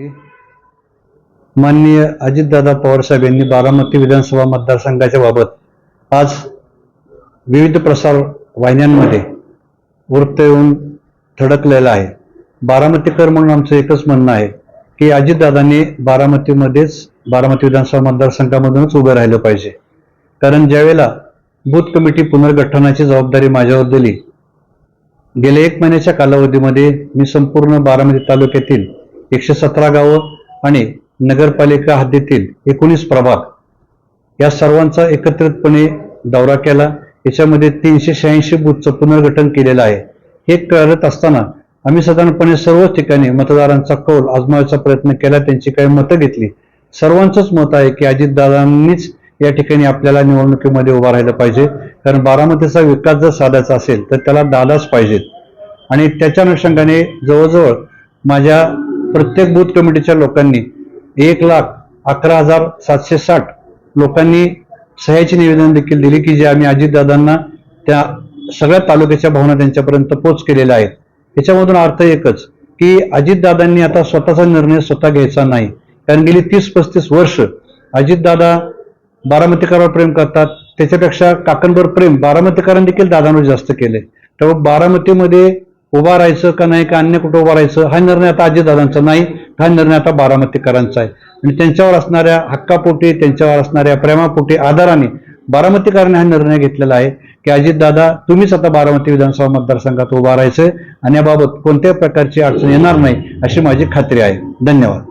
होती. माननीय अजितदादा पवारसाहेब यांनी बारामती विधानसभा मतदारसंघाच्या बाबत आज विविध प्रसार वाहिन्यांमध्ये वृत्त येऊन थडकलेलं आहे. बारामतीकर म्हणून आमचं एकच म्हणणं आहे की अजितदादांनी बारामतीमध्येच बारामती विधानसभा मतदारसंघामधूनच उभं राहिलं पाहिजे. कारण ज्यावेळेला बूथ कमिटी पुनर्गठनाची जबाबदारी माझ्यावर दिली गेल्या एक महिन्याच्या कालावधीमध्ये मी संपूर्ण बारामती तालुक्यातील एकशे सतरा गावं आणि नगरपालिका हद्दीतील एकोणीस प्रभाग या सर्वांचा एकत्रितपणे दौरा केला. याच्यामध्ये तीनशे शहाऐंशी बूथचं पुनर्गठन केलेलं आहे. हे करत असताना आम्ही साधारणपणे सर्व ठिकाणी मतदारांचा कौल आजमावायचा प्रयत्न केला. त्यांची काही मतं घेतली. सर्वांचंच मत आहे की अजितदादांनीच या ठिकाणी आपल्याला निवडणुकीमध्ये उभा राहिलं पाहिजे. कारण बारामतीचा विकास जर साधायचा असेल तर त्याला दादाच पाहिजेत. आणि त्याच्या अनुषंगाने जवळजवळ माझ्या प्रत्येक बूथ कमिटीच्या लोकांनी एक लाख अकरा हजार सातशे साठ लोकांनी सह्याची निवेदन देखील दिली की जे आम्ही अजितदादांना त्या सगळ्या तालुक्याच्या भावना त्यांच्यापर्यंत पोच केलेल्या आहेत. याच्यामधून अर्थ एकच की अजितदादांनी आता स्वतःचा निर्णय स्वतः घ्यायचा नाही. कारण गेली तीस पस्तीस वर्ष अजितदादा बारामतीकरांवर प्रेम करतात. त्याच्यापेक्षा काकणवर प्रेम बारामतीकरांनी देखील दादांवर जास्त केले त्यामुळे बारामतीमध्ये उभा राहायचं का नाही का अन्य कुठं उभा राहायचं हा निर्णय आता अजितदादांचा नाही हा निर्णय आता बारामतीकरांचा आहे. आणि त्यांच्यावर असणाऱ्या हक्कापोटी त्यांच्यावर असणाऱ्या प्रेमापोटी आधाराने बारामतीकरांनी हा निर्णय घेतलेला आहे की अजितदादा तुम्हीच आता बारामती विधानसभा मतदारसंघात उभा राहायचंय आणि याबाबत कोणत्याही प्रकारची अडचण येणार नाही अशी माझी खात्री आहे. धन्यवाद.